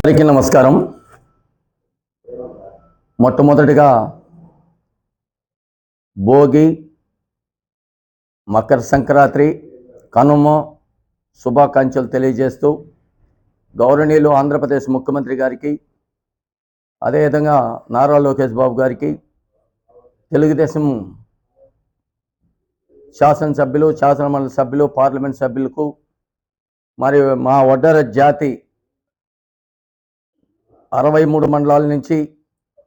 అందరికీ నమస్కారం. మొట్టమొదటిగా భోగి మకర సంక్రాంతి కనుమ శుభాకాంక్షలు తెలియజేస్తూ గౌరవనీయులు ఆంధ్రప్రదేశ్ ముఖ్యమంత్రి గారికి అదేవిధంగా నారా లోకేష్ బాబు గారికి తెలుగుదేశం శాసనసభ్యులు శాసనమండలి సభ్యులు పార్లమెంట్ సభ్యులకు మరియు మా వడ్డర జాతి అరవై మూడు మండలాల నుంచి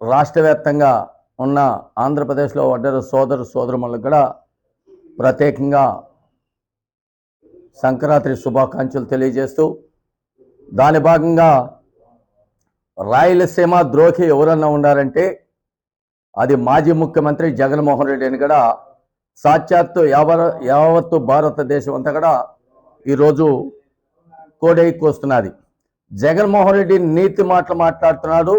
రాష్ట్ర వ్యాప్తంగా ఉన్న ఆంధ్రప్రదేశ్లో వడ్డర సోదరు సోదరులకు కూడా ప్రత్యేకంగా సంక్రాంతి శుభాకాంక్షలు తెలియజేస్తూ దాని భాగంగా రాయలసీమ ద్రోహి ఎవరన్నా ఉన్నారంటే అది మాజీ ముఖ్యమంత్రి జగన్మోహన్ రెడ్డి అని కూడా సాక్షాత్తు యావర యావత్తు భారతదేశం అంతా కూడా ఈరోజు కోడై కోస్తున్నది. జగన్మోహన్ రెడ్డి నీతి మాటలు మాట్లాడుతున్నాడు.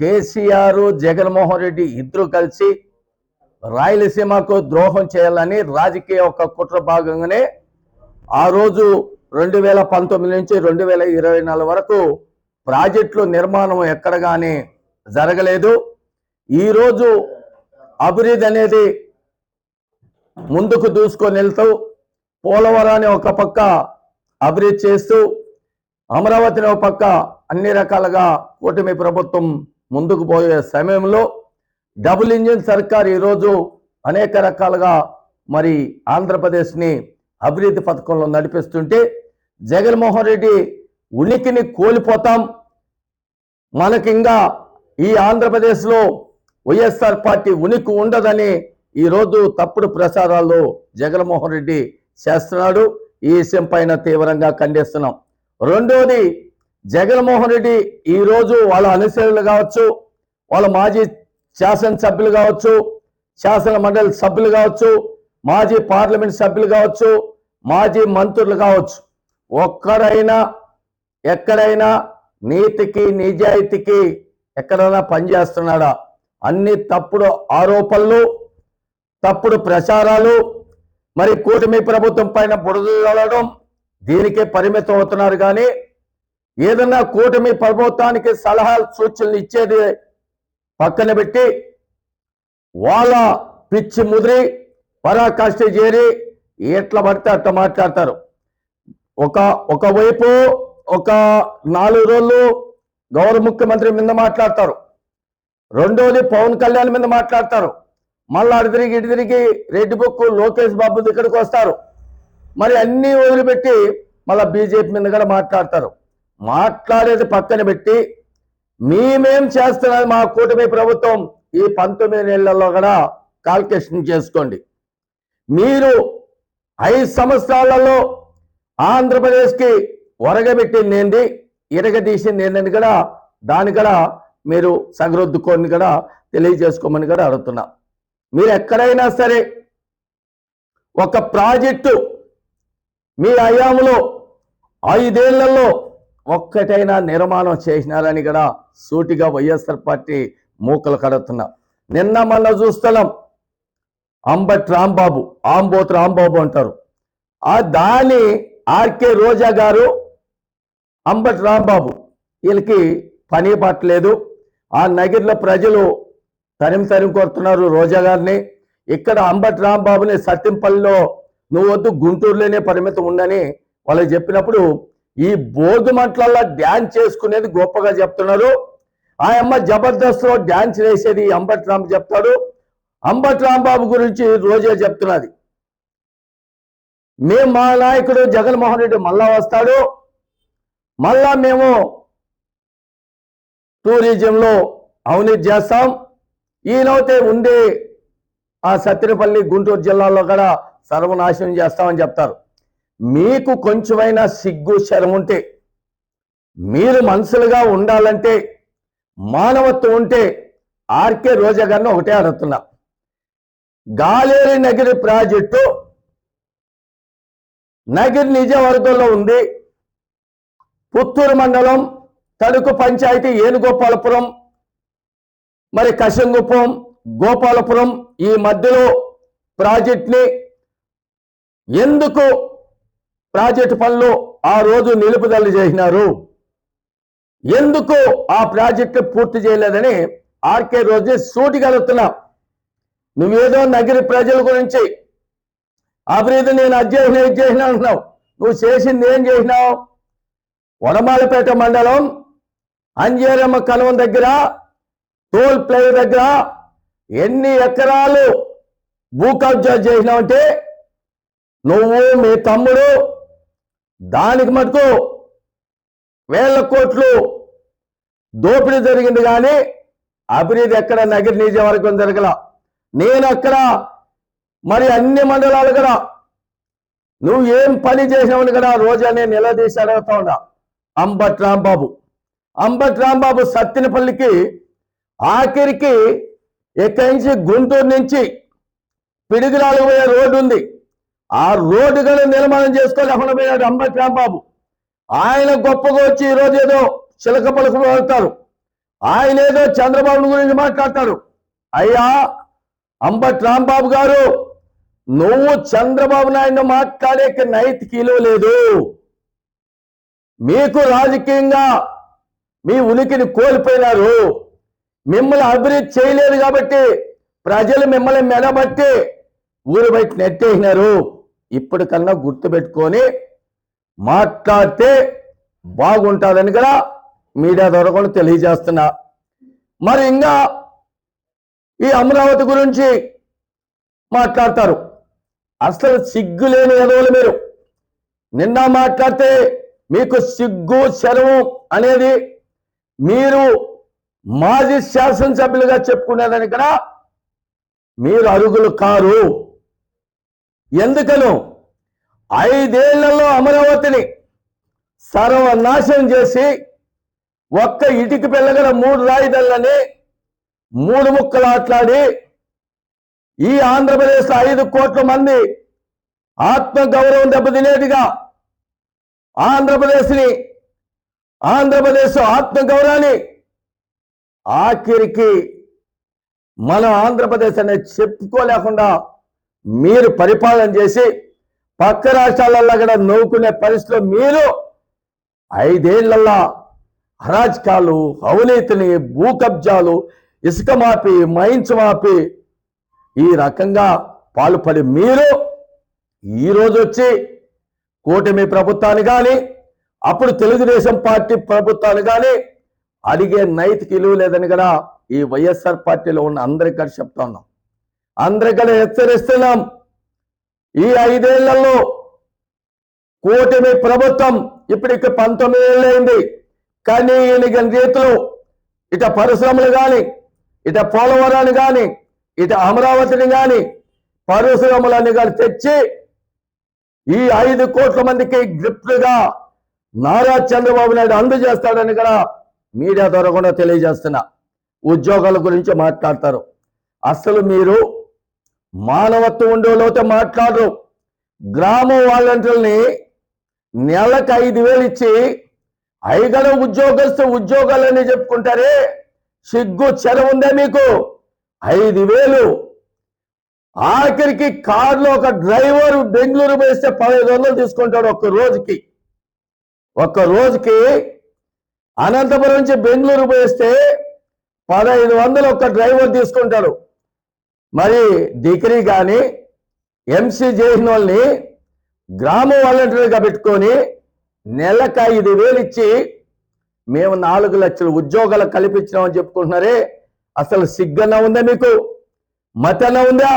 కేసీఆర్ జగన్మోహన్ రెడ్డి ఇద్దరు కలిసి రాయలసీమకు ద్రోహం చేయాలని రాజకీయ ఒక కుట్ర భాగంగానే ఆ రోజు రెండు వేల పంతొమ్మిది నుంచి రెండు వేల ఇరవై నాలుగు వరకు ప్రాజెక్టులు నిర్మాణం ఎక్కడ కానీ జరగలేదు. ఈరోజు అభివృద్ధి అనేది ముందుకు దూసుకొని వెళ్తూ పోలవరాన్ని ఒక పక్క అభివృద్ధి చేస్తూ అమరావతిని ఒక పక్క అన్ని రకాలుగా కూటమి ప్రభుత్వం ముందుకు పోయే సమయంలో డబుల్ ఇంజిన్ సర్కార్ ఈరోజు అనేక రకాలుగా మరి ఆంధ్రప్రదేశ్ని అభివృద్ధి పథకంలో నడిపిస్తుంటే జగన్మోహన్ రెడ్డి ఉనికిని కోల్పోతాం. మనకింకా ఈ ఆంధ్రప్రదేశ్లో వైఎస్ఆర్ పార్టీ ఉనికి ఉండదని ఈరోజు తప్పుడు ప్రచారాల్లో జగన్మోహన్ రెడ్డి చేస్తున్నాడు. ఈ విషయం పైన తీవ్రంగా ఖండిస్తున్నాం. రెండోది జగన్మోహన్ రెడ్డి ఈరోజు వాళ్ళ అనుచరులు కావచ్చు వాళ్ళ మాజీ శాసనసభ్యులు కావచ్చు శాసన మండలి సభ్యులు కావచ్చు మాజీ పార్లమెంట్ సభ్యులు కావచ్చు మాజీ మంత్రులు కావచ్చు. ఒక్కడైనా ఎక్కడైనా నీతికి నిజాయితీకి ఎక్కడైనా పనిచేస్తున్నాడా? అన్ని తప్పుడు ఆరోపణలు తప్పుడు ప్రచారాలు మరి కూటమి ప్రభుత్వం పైన బుడదలడం దీనికే పరిమితం అవుతున్నారు కానీ ఏదన్నా కూటమి ప్రభుత్వానికి సలహాలు సూచనలు ఇచ్చేది పక్కన పెట్టి వాళ్ళ పిచ్చి ముదిరి పరాకాష్ఠ చేరి ఎట్లా పడితే అట్లా మాట్లాడతారు. ఒక ఒకవైపు ఒక నాలుగు రోజులు గౌరవ ముఖ్యమంత్రి మీద మాట్లాడతారు. రెండోది పవన్ కళ్యాణ్ మీద మాట్లాడతారు. మళ్ళీ అడిదిరిగి తిరిగి ఇటు తిరిగి రెడ్డి బుక్ లోకేష్ బాబు దగ్గరికి వస్తారు. మరి అన్నీ వదిలిపెట్టి మళ్ళీ బీజేపీ మీద కూడా మాట్లాడతారు. మాట్లాడేది పక్కన పెట్టి మేమేం చేస్తున్నది మా కూటమి ప్రభుత్వం ఈ పంతొమ్మిది నెలల్లో కూడా కాల్కులేషన్ చేసుకోండి. మీరు ఐదు సంవత్సరాలలో ఆంధ్రప్రదేశ్కి ఒరగబెట్టింది ఏంది ఇరగదీసింది ఏంటని కూడా దాని కూడా మీరు సగరొద్దుకొని కూడా తెలియజేసుకోమని కూడా అడుగుతున్నా. మీరు ఎక్కడైనా సరే ఒక ప్రాజెక్టు మీ అయాములో ఐదేళ్ళలో ఒక్కటైనా నిర్మాణం చేసినారని కూడా సూటిగా వైఎస్ఆర్ పార్టీ మూకలు కడుతున్నా. నిన్న మొన్న చూస్తున్నాం అంబట్ రాంబాబు ఆంబోత్ రాంబాబు అంటారు. ఆ దాని ఆర్కే రోజా గారు అంబట్ రాంబాబు వీళ్ళకి పని పట్టలేదు ఆ నగిరిలో ప్రజలు తరిమి తరిమి కొడుతున్నారు రోజా గారిని. ఇక్కడ అంబట్ రాంబాబుని సత్యంపల్లిలో నువ్వు వద్దు గుంటూరులోనే పరిమితం ఉండని వాళ్ళు చెప్పినప్పుడు ఈ బోర్డు మంటలల్లో డ్యాన్స్ చేసుకునేది గొప్పగా చెప్తున్నారు. ఆ అమ్మ జబర్దస్త్లో డ్యాన్స్ వేసేది అంబట్ రాంబు చెప్తాడు. అంబట్ రాంబాబు గురించి రోజే చెప్తున్నది. మేము మా నాయకుడు జగన్మోహన్ రెడ్డి మళ్ళా వస్తాడు. మళ్ళా మేము టూరిజంలో అవినీతి చేస్తాం. ఈయనైతే ఉండే ఆ సత్తినపల్లి గుంటూరు జిల్లాలో కూడా సర్వనాశనం చేస్తామని చెప్తారు. మీకు కొంచెమైనా సిగ్గు శరం ఉంటే మీరు మనుషులుగా ఉండాలంటే మానవత్వం ఉంటే ఆర్కే రోజా గారిని ఒకటే అడుగుతున్నా. గాలేరి నగిరి ప్రాజెక్టు నగిరి నిజవర్గంలో ఉంది. పుత్తూరు మండలం తణుకు పంచాయతీ ఏనుగోపాలపురం మరి కశంగుప్పం గోపాలపురం ఈ మధ్యలో ప్రాజెక్ట్ని ఎందుకు ప్రాజెక్టు పనులు ఆ రోజు నిలుపుదల చేసినారు? ఎందుకు ఆ ప్రాజెక్టు పూర్తి చేయలేదని ఆర్కే రోజు సూటిగలుగుతున్నా నువ్వేదో నగిరి ప్రజల గురించి అభివృద్ధి నేను అది చేసిన ఇది చేసిన అంటున్నావు. నువ్వు చేసింది ఏం చేసినావు? వడమాలపేట మండలం అంజేరమ్మ కనువం దగ్గర టోల్ ప్లే దగ్గర ఎన్ని ఎకరాలు భూ కబ్జా చేసినావంటే నువ్వు మీ తమ్ముడు దానికి మటుకు వేల కోట్లు దోపిడీ జరిగింది కానీ అభివృద్ధి ఎక్కడ నగర నియోజకవర్గం జరగల. నేను అక్కడ మరి అన్ని మండలాలు కూడా నువ్వు ఏం పని చేసావని కూడా రోజా నేను నిలదీసి అడుగుతా ఉన్నా. అంబట్ రాంబాబు. అంబట్ రాంబాబు సత్తినపల్లికి ఆఖరికి ఎక్కడి నుంచి? గుంటూరు నుంచి. పిడుగురాలు పోయే రోడ్డు ఉంది. ఆ రోడ్డు నిర్మాణం చేసుకోలేకుండా పోయాడు అంబటి రాంబాబు. ఆయన గొప్పగా వచ్చి ఈరోజు ఏదో చిలక పలుకులు వెళ్తారు ఆయన ఏదో చంద్రబాబు గురించి మాట్లాడతాడు అయ్యా అంబటి రాంబాబు గారు నువ్వు చంద్రబాబు నాయుడు మాట్లాడే నైతిక ఇలువ లేదు. మీకు రాజకీయంగా మీ ఉనికిని కోల్పోయినారు. మిమ్మల్ని అభివృద్ధి చేయలేదు కాబట్టి ప్రజలు మిమ్మల్ని మెడబట్టి ఊరు బయట నెట్టేసినారు. ఇప్పటికన్నా గుర్తుపెట్టుకొని మాట్లాడితే బాగుంటుందని కూడా మీడియా ద్వారా కూడా తెలియజేస్తున్నా. మరి ఇంకా ఈ అమరావతి గురించి మాట్లాడతారు. అసలు సిగ్గు లేని ఎదవలు మీరు. నిన్న మాట్లాడితే మీకు సిగ్గు శరవం అనేది మీరు మాజీ శాసనసభ్యులుగా చెప్పుకునేదని కూడా మీరు అరుగులు కారు. ఎందుకను? ఐదేళ్ళలో అమరావతిని సర్వనాశనం చేసి ఒక్క ఇటుకి పిల్లగల మూడు రాయిదళ్ళని మూడు ముక్కలు ఆట్లాడి ఈ ఆంధ్రప్రదేశ్ ఐదు కోట్ల మంది ఆత్మ గౌరవం దెబ్బతినేదిగా ఆంధ్రప్రదేశ్ని ఆంధ్రప్రదేశ్ ఆత్మగౌరవాన్ని ఆఖరికి మన ఆంధ్రప్రదేశ్ అనేది చెప్పుకోలేకుండా మీరు పరిపాలన చేసి పక్క రాష్ట్రాలలో కూడా నవ్వుకునే పరిస్థితిలో మీరు ఐదేళ్ళలో అరాజకాలు అవినీతిని భూ కబ్జాలు ఇసుక మాపి మైన్స్ మాపి ఈ రకంగా పాల్పడి మీరు ఈరోజు వచ్చి కూటమి ప్రభుత్వాన్ని కానీ అప్పుడు తెలుగుదేశం పార్టీ ప్రభుత్వాన్ని కానీ అడిగే నైతిక విలువ లేదని కూడా ఈ వైఎస్ఆర్ పార్టీలో ఉన్న అందరికీ కూడా చెప్తా ఉన్నాం. అందరికీ హెచ్చరిస్తున్నాం. ఈ ఐదేళ్ళలో కూటమి ప్రభుత్వం ఇప్పటికి పంతొమ్మిది ఏళ్ళైంది కానీ ఈయనకి రీతిలో ఇట పరిశ్రమలు కానీ ఇట పోలవరాన్ని కానీ ఇట అమరావతిని కానీ పరిశ్రమలన్నీ కానీ తెచ్చి ఈ ఐదు కోట్ల మందికి గిఫ్ట్గా నారా చంద్రబాబు నాయుడు అందజేస్తాడని కూడా మీడియా ద్వారా కూడా తెలియజేస్తున్నా. ఉద్యోగాల గురించి మాట్లాడతారు. అసలు మీరు మానవత్వం ఉండేలోతో మాట్లాడరు. గ్రామ వాలంటీర్ని నెలకు ఐదు వేలు ఇచ్చి ఐగడ ఉద్యోగస్తు ఉద్యోగాలని చెప్పుకుంటారే. సిగ్గు చెర ఉందే మీకు? ఐదు వేలు. ఆఖరికి కారులో ఒక డ్రైవర్ బెంగళూరు వేస్తే పదహైదు వందలు తీసుకుంటాడు ఒక్క రోజుకి. ఒక్క రోజుకి అనంతపురం నుంచి బెంగళూరు వేస్తే పదహైదు వందలు ఒక డ్రైవర్ తీసుకుంటాడు. మరి డిగ్రీ కానీ ఎంసీ చేసిన వాళ్ళని గ్రామ వాలంటీర్గా పెట్టుకొని నెలకు ఐదు వేలు ఇచ్చి మేము నాలుగు లక్షల ఉద్యోగాలు కల్పించినామని చెప్పుకుంటున్నారే. అసలు సిగ్గన ఉందా మీకు? మతన ఉందా?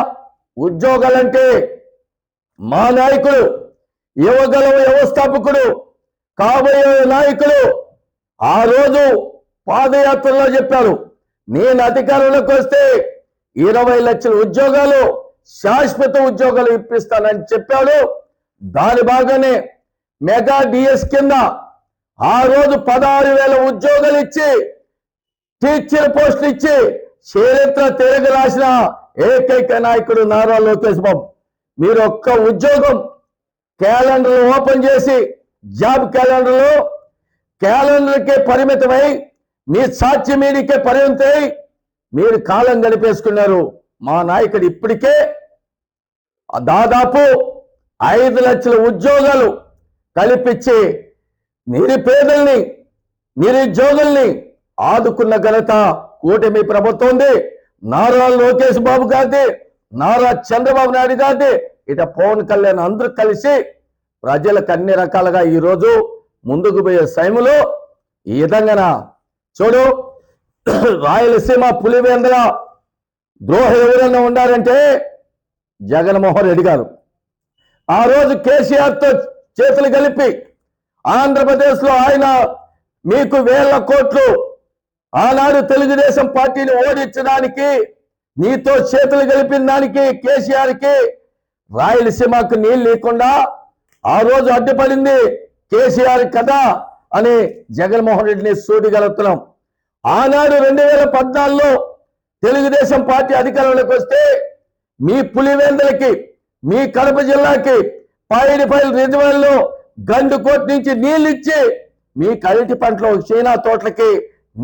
ఉద్యోగాలంటే మా నాయకుడు యువగల వ్యవస్థాపకుడు కాబోయే నాయకుడు ఆ రోజు పాదయాత్రలో చెప్పారు. నేను అధికారంలోకి వస్తే ఇరవై లక్షల ఉద్యోగాలు శాశ్వత ఉద్యోగాలు ఇప్పిస్తానని చెప్పాడు. దాని భాగానే మెగా డిఎస్ కింద ఆ రోజు పదహారు వేల ఉద్యోగాలు ఇచ్చి టీచర్ పోస్టులు ఇచ్చి చరిత్ర తిరగ రాసిన ఏకైక నాయకుడు నారా లోకేష్ బాబు. మీరు ఒక్క ఉద్యోగం క్యాలెండర్ ఓపెన్ చేసి జాబ్ క్యాలెండర్లో క్యాలెండర్కే పరిమితమై మీ సాధ్యమీడికే పరిమితమై మీరు కాలం గడిపేసుకున్నారు. మా నాయకుడు ఇప్పటికే దాదాపు ఐదు లక్షల ఉద్యోగాలు కల్పించి నిరుపేదల్ని నిరుద్యోగుల్ని ఆదుకున్న ఘనత కూటమి ప్రభుత్వంది. నారా లోకేష్ బాబు గారిది నారా చంద్రబాబు నాయుడు గారిది. ఇట పవన్ కళ్యాణ్ అందరూ కలిసి ప్రజలకు అన్ని రకాలుగా ఈరోజు ముందుకు పోయే సమయంలో ఈ విధంగా చూడు. రాయలసీమ పులివేంద్ర ద్రోహ ఎవరైనా ఉండారంటే జగన్మోహన్ రెడ్డి గారు. ఆ రోజు కేసీఆర్తో చేతులు కలిపి ఆంధ్రప్రదేశ్లో ఆయన మీకు వేల కోట్లు ఆనాడు తెలుగుదేశం పార్టీని ఓడించడానికి నీతో చేతులు కలిపిన దానికి కేసీఆర్కి రాయలసీమకు నీళ్ళు లేకుండా ఆ రోజు అడ్డుపడింది కేసీఆర్ కదా అని జగన్మోహన్ రెడ్డిని సూటిగలుగుతున్నాం ఆనాడు రెండు వేల పద్నాలుగులో తెలుగుదేశం పార్టీ అధికారంలోకి వస్తే మీ పులివేందలకి మీ కడప జిల్లాకి పైడిపల్లి రిజర్వాయర్లో గండుకోట నుంచి నీళ్ళు ఇచ్చి మీ కరటి పంటలో చైనా తోటలకి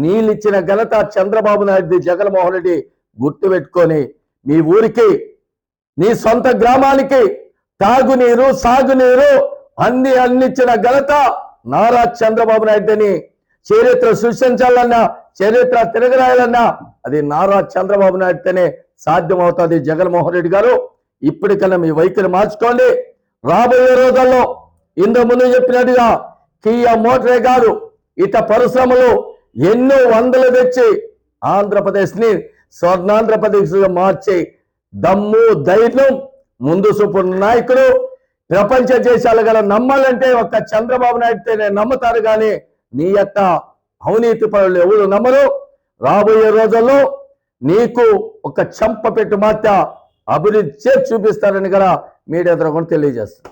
నీళ్ళిచ్చిన ఘనత చంద్రబాబు నాయుడు జగన్మోహన్ రెడ్డి గుర్తుపెట్టుకొని మీ ఊరికి నీ సొంత గ్రామానికి తాగునీరు సాగునీరు అన్ని అందించిన ఘనత నారా చంద్రబాబు నాయుడుని చరిత్ర సృష్టించాలన్నా చరిత్ర తిరగరాయాలన్నా అది నారా చంద్రబాబు నాయుడుతోనే సాధ్యమవుతుంది. జగన్మోహన్ రెడ్డి గారు ఇప్పటికన్నా మీ వైఖరి మార్చుకోండి. రాబోయే రోజుల్లో ఇంతకు ముందు చెప్పినట్టుగా కియా మోటరే గారు ఇట పరిశ్రమలు ఎన్నో వందలు తెచ్చి ఆంధ్రప్రదేశ్ని స్వర్ణాంధ్రప్రదేశ్గా మార్చి దమ్ము ధైర్యం ముందు చూపు నాయకుడు. ప్రపంచ దేశాలు గల నమ్మాలంటే ఒక్క చంద్రబాబు నాయుడుతోనే నమ్ముతారు కానీ నీ యొక్క అవినీతి పనులు ఎవరు నమ్మరు. రాబోయే రోజుల్లో నీకు ఒక చెంప పెట్టు మాత్ర అభివృద్ధి చేసి చూపిస్తారని కూడా మీడియా ద్వారా కూడా తెలియజేస్తారు